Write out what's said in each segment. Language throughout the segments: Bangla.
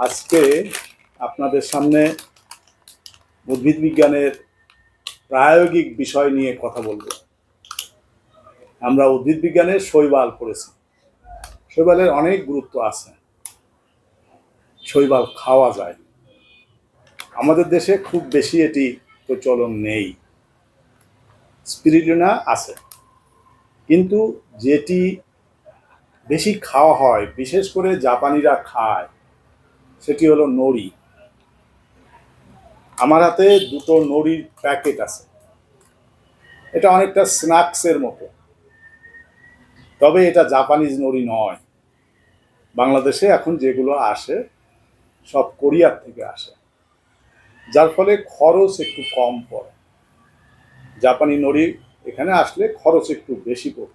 আজকে আপনাদের সামনে উদ্ভিদ বিজ্ঞানের প্রায়োগিক বিষয় নিয়ে কথা বলব। আমরা উদ্ভিদ বিজ্ঞানের শৈবাল পড়েছি। শৈবালের অনেক গুরুত্ব আছে। শৈবাল খাওয়া যায়। আমাদের দেশে খুব বেশি এটি প্রচলন নেই। স্পিরিলিনা আছে। কিন্তু যেটি বেশি খাওয়া হয়, বিশেষ করে জাপানিরা খায় সেটি হলো নড়ি। আমার হাতে দুটো নড়ির প্যাকেট আছে। এটা অনেকটা স্ন্যাক্সের মতো। তবে এটা জাপানিজ নড়ি নয়। বাংলাদেশে এখন যেগুলো আসে, সব কোরিয়ার থেকে আসে। যার ফলে খরচ একটু কম পড়ে। জাপানি নড়ি এখানে আসলে খরচ একটু বেশি পড়ে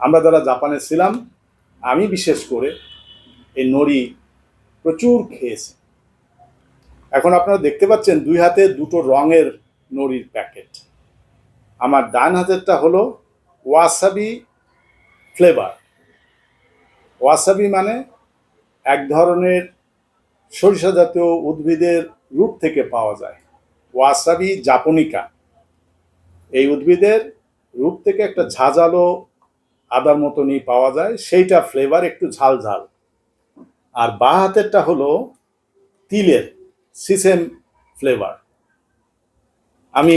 আমরা যারা জাপানে ছিলাম, আমি বিশেষ করে এই নড়ি প্রচুর খেয়েছি। এখন আপনারা দেখতে পাচ্ছেন দুই হাতে দুটো রঙের নড়ির প্যাকেট। আমার ডান হাতেরটা হলো ওয়াসাবি ফ্লেভার। ওয়াসাবি মানে এক ধরনের সরিষা জাতীয় উদ্ভিদের রূপ থেকে পাওয়া যায়। Wasabi japonica. এই উদ্ভিদের রূপ থেকে একটা ঝাঁঝালো আদার মতনই পাওয়া যায়, সেইটা ফ্লেভার একটু ঝাল ঝাল আর বা হাতেরটা হলো তিলের সিসেম ফ্লেভার। আমি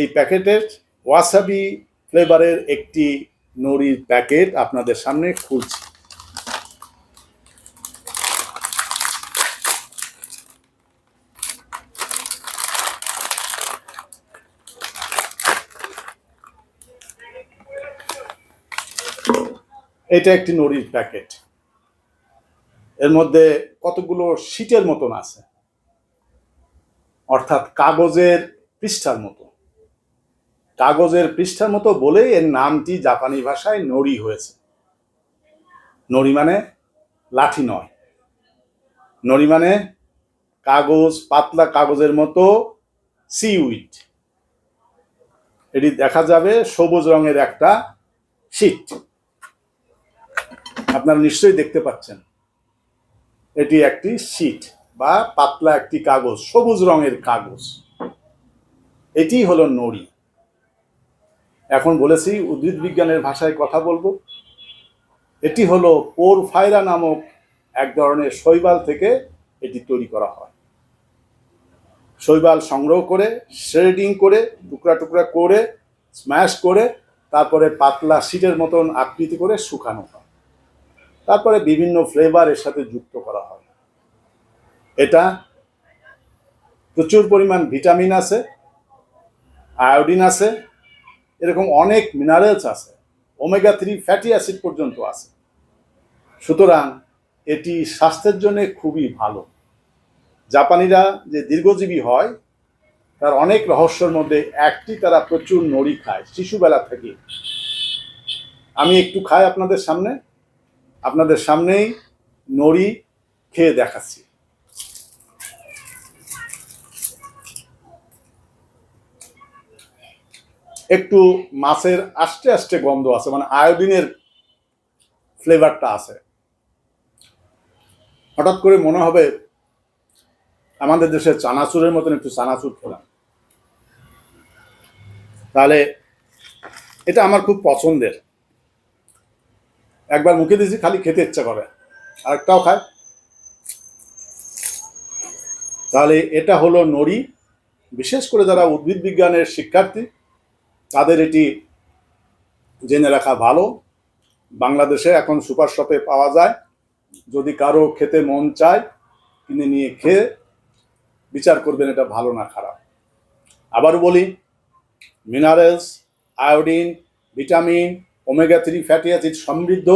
এই প্যাকেটের ওয়াসাবি ফ্লেভারের একটি নড়ির প্যাকেট আপনাদের সামনে খুলছি। এটা একটি নড়ির প্যাকেট। এর মধ্যে কতগুলো শীটের মতন আছে? অর্থাৎ কাগজের পৃষ্ঠার মতো। কাগজের পৃষ্ঠার মতো বলেই এর নামটি জাপানি ভাষায় নড়ি হয়েছে। নড়ি মানে লাঠি নয়। নড়ি মানে কাগজ, পাতলা কাগজের মতো সি সিউইড এটি দেখা যাবে সবুজ রঙের একটা শীট। আপনারা নিশ্চয়ই দেখতে পাচ্ছেন। এটি একটি শীট বা পাতলা একটি কাগজ, সবুজ রঙের কাগজ। এটি হলো নড়ি। এখন বলেছি, উদ্ভিদ বিজ্ঞানের ভাষায় কথা বলব। এটি হলো পোরফাইরা নামক এক ধরনের শৈবাল থেকে এটি তৈরি করা হয়। শৈবাল সংগ্রহ করে শ্রেডিং করে, টুকরা টুকরা করে, স্ম্যাশ করে, তারপরে পাতলা শীটের মতন আকৃতি করে শুকানো হয়। তারপরে বিভিন্ন ফ্লেভার এর সাথে যুক্ত করা হয়। এটা প্রচুর পরিমাণ ভিটামিন আছে আয়োডিন আছে, এরকম অনেক মিনারেলস আছে ওমেগা থ্রি ফ্যাটি অ্যাসিড পর্যন্ত আছে। সুতরাং এটি স্বাস্থ্যের জন্য খুবই ভালো। জাপানিরা যে দীর্ঘজীবী হয়, তার অনেক রহস্যের মধ্যে একটি তারা প্রচুর নড়ি খায়, শিশুবেলা থেকে আমি একটু খাই আপনাদের সামনে। আপনাদের সামনেই নড়ি খেয়ে দেখাচ্ছি। একটু মাছের আস্তে আস্তে গন্ধ আছে মানে আয়োডিনের ফ্লেভারটা আছে। হঠাৎ করে মনে হবে আমাদের দেশের চানাচুরের মতন একটু চানাচুর খেলাম। তাহলে এটা আমার খুব পছন্দের। একবার মুখে দিয়েছি, খালি খেতে ইচ্ছা করে। আরেকটাও খায়। তাহলে এটা হলো নড়ি। বিশেষ করে যারা উদ্ভিদ বিজ্ঞানের শিক্ষার্থী, তাদের এটি জেনে রাখা ভালো। বাংলাদেশে এখন সুপার শপে পাওয়া যায়। যদি কারও খেতে মন চায়, কিনে নিয়ে খেয়ে বিচার করবেন, এটা ভালো না খারাপ। আবার বলি minerals iodine vitamin omega three fatty acid সমৃদ্ধ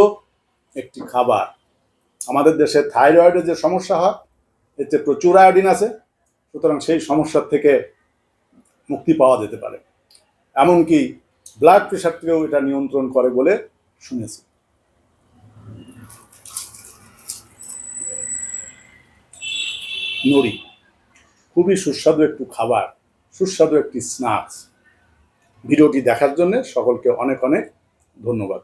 একটি খাবার। আমাদের দেশে থাইরয়েডের যে সমস্যা হয়, এতে প্রচুর আয়োডিন আছে, সুতরাং সেই সমস্যার থেকে মুক্তি পাওয়া যেতে পারে। এমনকি ব্লাড প্রেশার থেকেও এটা নিয়ন্ত্রণ করে বলে শুনেছি। নড়ি খুবই সুস্বাদু একটু খাবার, সুস্বাদু একটি স্ন্যাক্স ভিডিওটি দেখার জন্য সকলকে অনেক অনেক ধন্যবাদ।